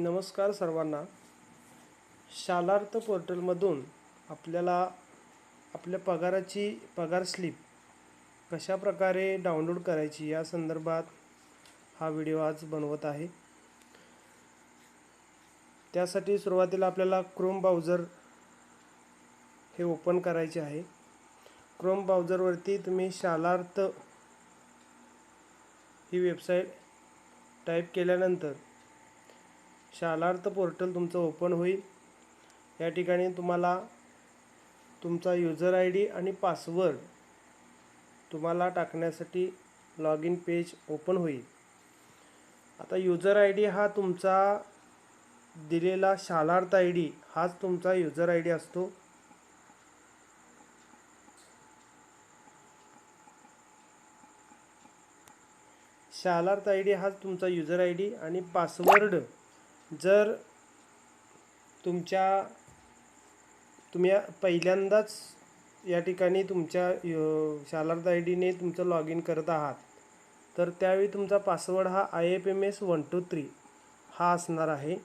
नमस्कार सर्वांना. शालार्थ पोर्टलमधून आपल्याला आपल्या पगाराची पगार स्लिप कशा प्रकारे डाउनलोड करायची या संदर्भात हा व्हिडिओ आज बनवत आहे. त्यासाठी सुरुवातीला आपल्याला क्रोम ब्राउझर हे ओपन करायचे आहे. क्रोम ब्राउझरवरती तुम्ही शालार्थ ही वेबसाईट टाईप केल्यानंतर शालार्थ पोर्टल तुमचं ओपन होईल. या ठिकाणी तुम्हाला तुमचा युजर आय डी आणि पासवर्ड तुम्हाला टाकण्यासाठी लॉग इन पेज ओपन होईल. आता युजर आय डी हा तुमचा दिलेला शालार्थ आय डी हाच तुमचा युजर आय डी असतो. शालार्थ आय डी हाच तुमचा युजर आय डी आणि पासवर्ड जर तुमच्या तुम्ही पहिल्यांदाच या ठिकाणी तुमच्या शालार्थ आय डीने तुमचं लॉग इन करत आहात तर त्यावेळी तुमचा पासवर्ड हा I F M S one two three हा असणार आहे.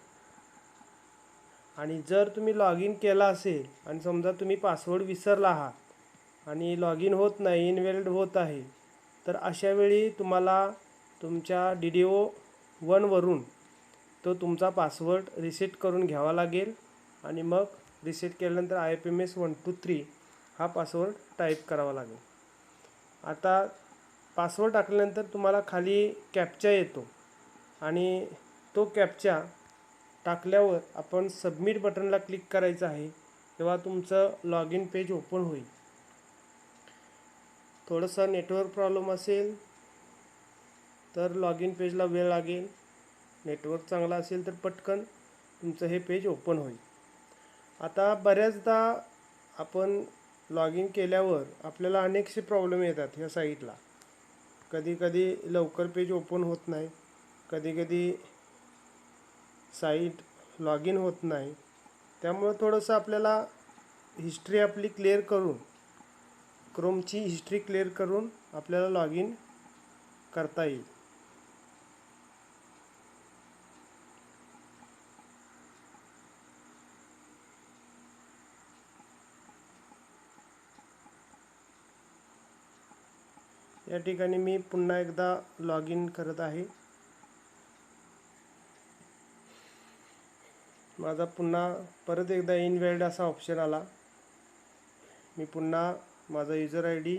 आणि जर तुम्ही लॉग इन केला असेल आणि समजा तुम्ही पासवर्ड विसरला आहात आणि लॉग इन होत नाही इनवेल्ड होत आहे तर अशावेळी तुम्हाला तुमच्या डी डी ओ वनवरून तो तुमचा पासवर्ड रिसेट करून घ्यावा लागेल. आणि मग रिसेट केल्यानंतर I F M S one two three हा पासवर्ड टाईप करावा लागेल. आता पासवर्ड टाकल्यानंतर तुम्हाला खाली कॅपचा येतो. आणि तो कॅपचा टाकल्यावर आपण सबमिट बटनला क्लिक करायचं आहे. तेव्हा तुमचं लॉग इन पेज ओपन होईल. थोडंसं नेटवर्क प्रॉब्लेम असेल तर लॉग इन पेजला वेळ लागेल. नेटवर्क चांगला असेल तर पटकन तुमचं हे पेज ओपन होईल. आता बऱ्याचदा आपण लॉग इन केल्यावर आपल्याला अनेकसे प्रॉब्लेम येतात ह्या साईटला कधी कधी लवकर पेज ओपन होत नाही. कधी कधी साईट लॉग इन होत नाही. त्यामुळं थोडंसं आपल्याला हिस्ट्री आपली क्लिअर करून क्रोमची हिस्ट्री क्लिअर करून आपल्याला लॉग इन करता येईल. या ठिकाणी मी पुन्हा एकदा लॉग इन करत आहे. माझा पुन्हा परत एकदा इनवॅलिड असा ऑप्शन आला. मी पुन्हा माझा युजर आय डी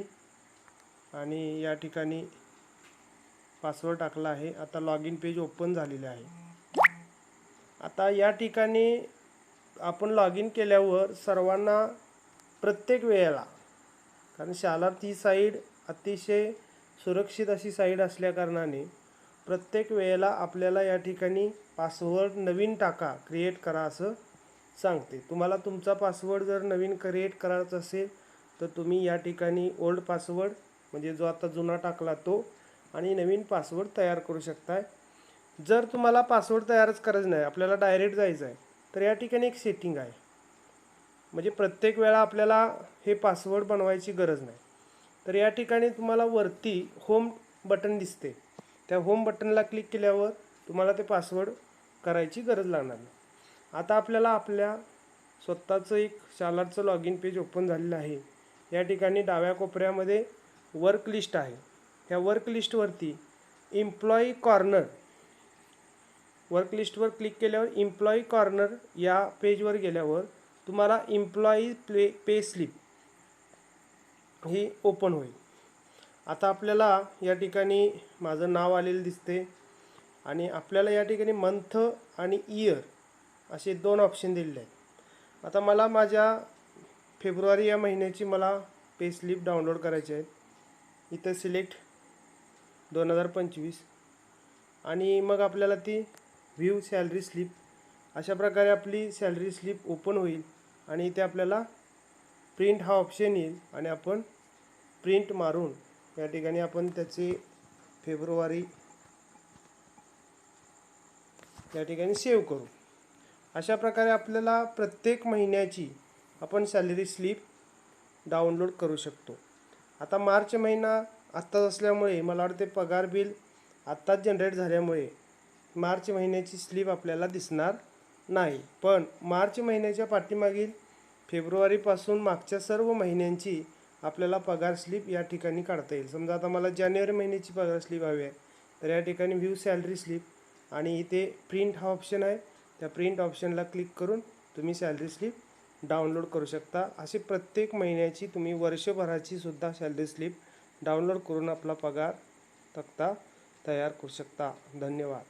आणि या ठिकाणी पासवर्ड टाकला आहे. आता लॉग इन पेज ओपन झालेले आहे. आता या ठिकाणी आपण लॉग इन केल्यावर सर्वांना प्रत्येक वेळेला कारण शालार्थ ही साईड अतिशय सुरक्षित अशी साईड असल्याकारणाने प्रत्येक वेळेला आपल्याला या ठिकाणी पासवर्ड नवीन टाका क्रिएट करा असं सांगते. तुम्हाला तुमचा पासवर्ड जर नवीन क्रिएट करायचा असेल तर तुम्ही या ठिकाणी ओल्ड पासवर्ड म्हणजे जो आता जुना टाकला तो आणि नवीन पासवर्ड तयार करू शकताय. जर तुम्हाला पासवर्ड तयारच करायचं नाही आपल्याला डायरेक्ट जायचं आहे तर या ठिकाणी एक सेटिंग आहे. म्हणजे प्रत्येक वेळा आपल्याला हे पासवर्ड बनवायची गरज नाही. तर या ठिकाणी तुम्हाला वरती होम बटन दिसते. त्या होम बटनला क्लिक केल्यावर तुम्हाला ते पासवर्ड करायची गरज लागणार नाही. आता आपल्याला आपल्या स्वतःचं एक शालारचं लॉग इन पेज ओपन झालेलं आहे. या ठिकाणी डाव्या कोपऱ्यामध्ये वर्क लिस्ट आहे. ह्या वर्क लिस्टवरती इम्प्लॉई कॉर्नर वर्क लिस्टवर क्लिक केल्यावर इम्प्लॉई कॉर्नर या पेजवर गेल्यावर तुम्हाला इम्प्लॉई प्ले पे स्लिप ही ओपन होईल. आता आपल्याला या ठिकाणी माझं नाव आलेलं दिसते आणि आपल्याला या ठिकाणी मंथ आणि इयर असे दोन ऑप्शन दिलेले आहेत. आता मला माझ्या फेब्रुवारी या महिन्याची मला पे स्लिप डाउनलोड करायची आहे. इथं सिलेक्ट दोन हजार पंचवीस आणि मग आपल्याला ती व्ह्यू सॅलरी स्लिप अशा प्रकारे आपली सॅलरी स्लिप ओपन होईल आणि इथे आपल्याला प्रिंट हा ऑप्शन येईल आणि आपण प्रिंट मारून या ठिकाणी आपण त्याचे फेब्रुवारी या ठिकाणी सेव्ह करू. अशा प्रकारे आपल्याला प्रत्येक महिन्याची आपण सॅलरी स्लिप डाउनलोड करू शकतो. आता मार्च महिना आत्ताच असल्यामुळे मला वाटते पगार बिल आत्ताच जनरेट झाल्यामुळे मार्च महिन्याची स्लिप आपल्याला दिसणार नाही. पण मार्च महिन्याच्या पाठीमागील फेब्रुवारीपासून मागच्या सर्व महिन्यांची आपल्याला पगार स्लिप या ठिकाणी काढता येईल. समजा आता मला जानेवारी महिन्याची पगार स्लिप हवी आहे तर या ठिकाणी व्ह्यू सॅलरी स्लिप आणि इथे प्रिंट हा ऑप्शन आहे. त्या प्रिंट ऑप्शनला क्लिक करून तुम्ही सॅलरी स्लिप डाउनलोड करू शकता. असे प्रत्येक महिन्याची तुम्ही वर्षभराची सुद्धा सॅलरी स्लिप डाउनलोड करून आपला पगार तक्ता तयार करू शकता. धन्यवाद.